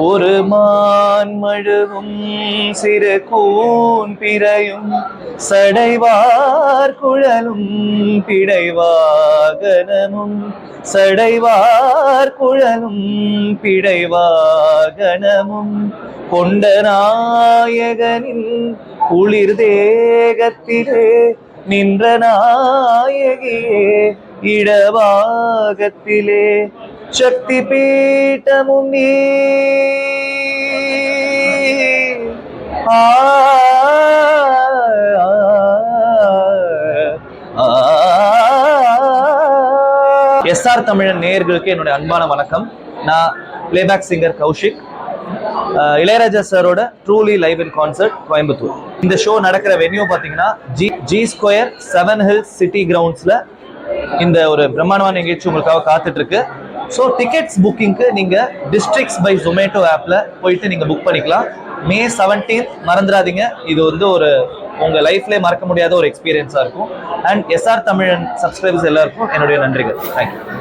ஒரு மான் மழுவும் சிறு கூன் பிறையும் சடைவார் குழலும் பிடைவாகனமும் சடைவார் குழலும் பிடைவாகனமும் கொண்ட நாயகனின் குளிர் தேகத்திலே நின்ற நாயகியே இடவாகத்திலே சக்தி பீட்டமும் நீ. ஆ, எஸ்ஆர் தமிழன் நேயர்களுக்கு என்னுடைய அன்பான வணக்கம். நான் பிளேபேக் சிங்கர் கௌஷிக். இளையராஜா சாரோட truly live in concert Coimbatore. இந்த ஷோ நடக்கிற வென்யூ பார்த்தீங்கன்னா G G square seven hills city கிரவுண்ட்ஸில் இந்த ஒரு பிரம்மாண்டமான நிகழ்ச்சி உங்களுக்காக காத்துட்ருக்கு ஸோ டிக்கெட்ஸ் புக்கிங்க்கு நீங்கள் டிஸ்ட்ரிக்ஸ் பை ஜொமேட்டோ ஆப்பில் போயிட்டு நீங்கள் புக் பண்ணிக்கலாம். மே 17th மறந்துடாதீங்க. இது வந்து ஒரு உங்கள் லைஃப்லேயே மறக்க முடியாத ஒரு எக்ஸ்பீரியன்ஸாக இருக்கும். அண்ட் எஸ்ஆர் தமிழன் சப்ஸ்கிரைபர்ஸ் எல்லாருக்கும் என்னுடைய நன்றிகள். தேங்க்யூ